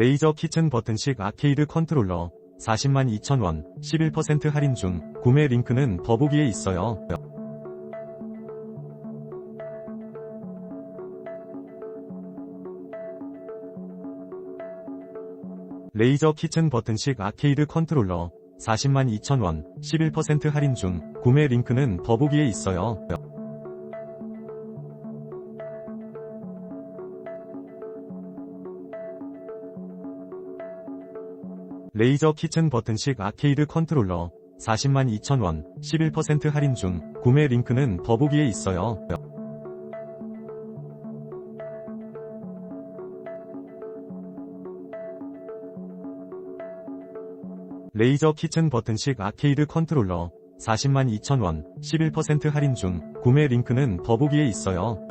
레이저 키친 버튼식 아케이드 컨트롤러 40만 2천원 11% 할인 중 구매 링크는 더보기에 있어요. 레이저 키친 버튼식 아케이드 컨트롤러 40만 2천원 11% 할인 중 구매 링크는 더보기에 있어요. 레이저 키친 버튼식 아케이드 컨트롤러 40만 2천원 11% 할인 중 구매 링크는 더보기에 있어요. 레이저 키친 버튼식 아케이드 컨트롤러 40만 2천원 11% 할인 중 구매 링크는 더보기에 있어요.